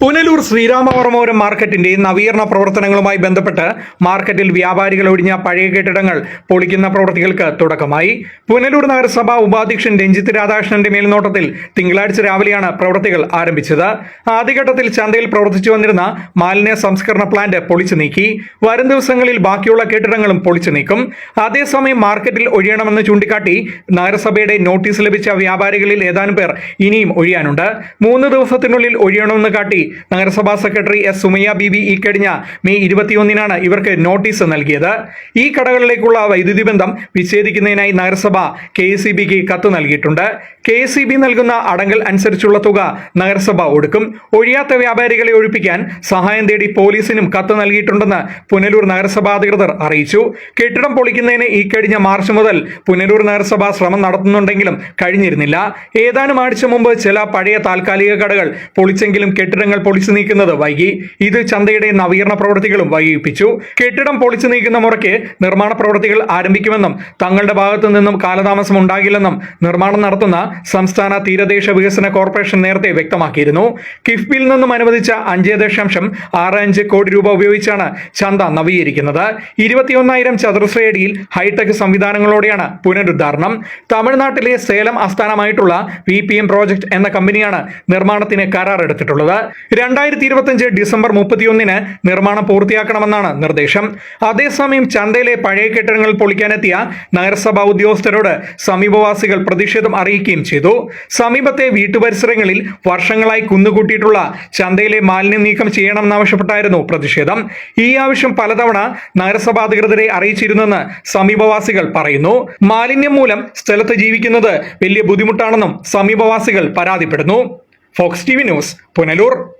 പുനലൂർ ശ്രീരാമവർമ്മപുരം മാർക്കറ്റിന്റെ നവീകരണ പ്രവർത്തനങ്ങളുമായി ബന്ധപ്പെട്ട് മാർക്കറ്റിൽ വ്യാപാരികൾ ഒഴിഞ്ഞ പഴയ കെട്ടിടങ്ങൾ പൊളിക്കുന്ന പ്രവൃത്തികൾക്ക് തുടക്കമായി. പുനലൂർ നഗരസഭ ഉപാധ്യക്ഷൻ രഞ്ജിത്ത് രാധാകൃഷ്ണന്റെ മേൽനോട്ടത്തിൽ തിങ്കളാഴ്ച രാവിലെയാണ് പ്രവൃത്തികൾ ആരംഭിച്ചത്. ആദ്യഘട്ടത്തിൽ ചന്തയിൽ പ്രവർത്തിച്ചു വന്നിരുന്ന മാലിന്യ സംസ്കരണ പ്ലാന്റ് പൊളിച്ചു നീക്കി. വരും ദിവസങ്ങളിൽ ബാക്കിയുള്ള കെട്ടിടങ്ങളും പൊളിച്ചു നീക്കും. അതേസമയം മാർക്കറ്റിൽ ഒഴിയണമെന്ന് ചൂണ്ടിക്കാട്ടി നഗരസഭയുടെ നോട്ടീസ് ലഭിച്ച വ്യാപാരികളിൽ ഏതാനും പേർ ഇനിയും ഒഴിയാനുണ്ട്. മൂന്ന് ദിവസത്തിനുള്ളിൽ ഒഴിയണമെന്ന് കാട്ടി നഗരസഭാ സെക്രട്ടറി എസ് സുമയ്യ ബിബി ഈ കഴിഞ്ഞ മെയ് ഇരുപത്തിയൊന്നിനാണ് ഇവർക്ക് നോട്ടീസ് നൽകിയത്. ഈ കടകളിലേക്കുള്ള വൈദ്യുതി ബന്ധം വിച്ഛേദിക്കുന്നതിനായി നഗരസഭ കെ എസ് കത്ത് നൽകിയിട്ടുണ്ട്. കെ എസ് നൽകുന്ന അടങ്കൽ അനുസരിച്ചുള്ള തുക നഗരസഭ ഒടുക്കും. ഒഴിയാത്ത വ്യാപാരികളെ ഒഴിപ്പിക്കാൻ സഹായം തേടി പോലീസിനും കത്ത് നൽകിയിട്ടുണ്ടെന്ന് പുനലൂർ നഗരസഭാ അധികൃതർ അറിയിച്ചു. കെട്ടിടം പൊളിക്കുന്നതിന് ഈ കഴിഞ്ഞ മാർച്ച് മുതൽ പുനലൂർ നഗരസഭ ശ്രമം നടത്തുന്നുണ്ടെങ്കിലും കഴിഞ്ഞിരുന്നില്ല. ഏതാനും ആഴ്ച മുമ്പ് ചില പഴയ താൽക്കാലിക കടകൾ പൊളിച്ചെങ്കിലും കെട്ടിടങ്ങൾ പൊളിച്ചു നീക്കുന്നത് വൈകി. ഇത് ചന്തയുടെ നവീകരണ പ്രവൃത്തികളും വൈകിപ്പിച്ചു. കെട്ടിടം പൊളിച്ചു നീക്കുന്ന മുറയ്ക്ക് നിർമ്മാണ പ്രവൃത്തികൾ ആരംഭിക്കുമെന്നും തങ്ങളുടെ ഭാഗത്തു നിന്നും കാലതാമസം ഉണ്ടാകില്ലെന്നും നിർമ്മാണം നടത്തുന്ന സംസ്ഥാന തീരദേശ വികസന കോർപ്പറേഷൻ നേരത്തെ വ്യക്തമാക്കിയിരുന്നു. കിഫ്ബിയിൽ നിന്നും അനുവദിച്ച അഞ്ച് ദശാംശം ആറ് അഞ്ച് കോടി രൂപ ഉപയോഗിച്ചാണ് ചന്ത നവീകരിക്കുന്നത്. ഇരുപത്തിയൊന്നായിരം ചതുരശ്രയടിയിൽ ഹൈടെക് സംവിധാനങ്ങളോടെയാണ് പുനരുദ്ധാരണം. തമിഴ്നാട്ടിലെ സേലം ആസ്ഥാനമായിട്ടുള്ള വി പി എം പ്രോജക്ട് എന്ന കമ്പനിയാണ് നിർമ്മാണത്തിന് കരാർ എടുത്തിട്ടുള്ളത് രണ്ടായിരത്തി ഇരുപത്തിയഞ്ച് ഡിസംബർ മുപ്പത്തിയൊന്നിന് നിർമ്മാണം പൂർത്തിയാക്കണമെന്നാണ് നിർദ്ദേശം. അതേസമയം ചന്തയിലെ പഴയ കെട്ടിടങ്ങൾ പൊളിക്കാനെത്തിയ നഗരസഭാ ഉദ്യോഗസ്ഥരോട് സമീപവാസികൾ പ്രതിഷേധം അറിയിക്കുകയും ചെയ്തു. സമീപത്തെ വീട്ടുപരിസരങ്ങളിൽ വർഷങ്ങളായി കുന്നുകൂട്ടിയിട്ടുള്ള ചന്തയിലെ മാലിന്യം നീക്കം ചെയ്യണമെന്നാവശ്യപ്പെട്ടായിരുന്നു പ്രതിഷേധം. ഈ ആവശ്യം പലതവണ നഗരസഭാ അധികൃതരെ അറിയിച്ചിരുന്നെന്ന് സമീപവാസികൾ പറയുന്നു. മാലിന്യം മൂലം സ്ഥലത്ത് ജീവിക്കുന്നത് വലിയ ബുദ്ധിമുട്ടാണെന്നും സമീപവാസികൾ പരാതിപ്പെടുന്നു. Fox T V news Punalur.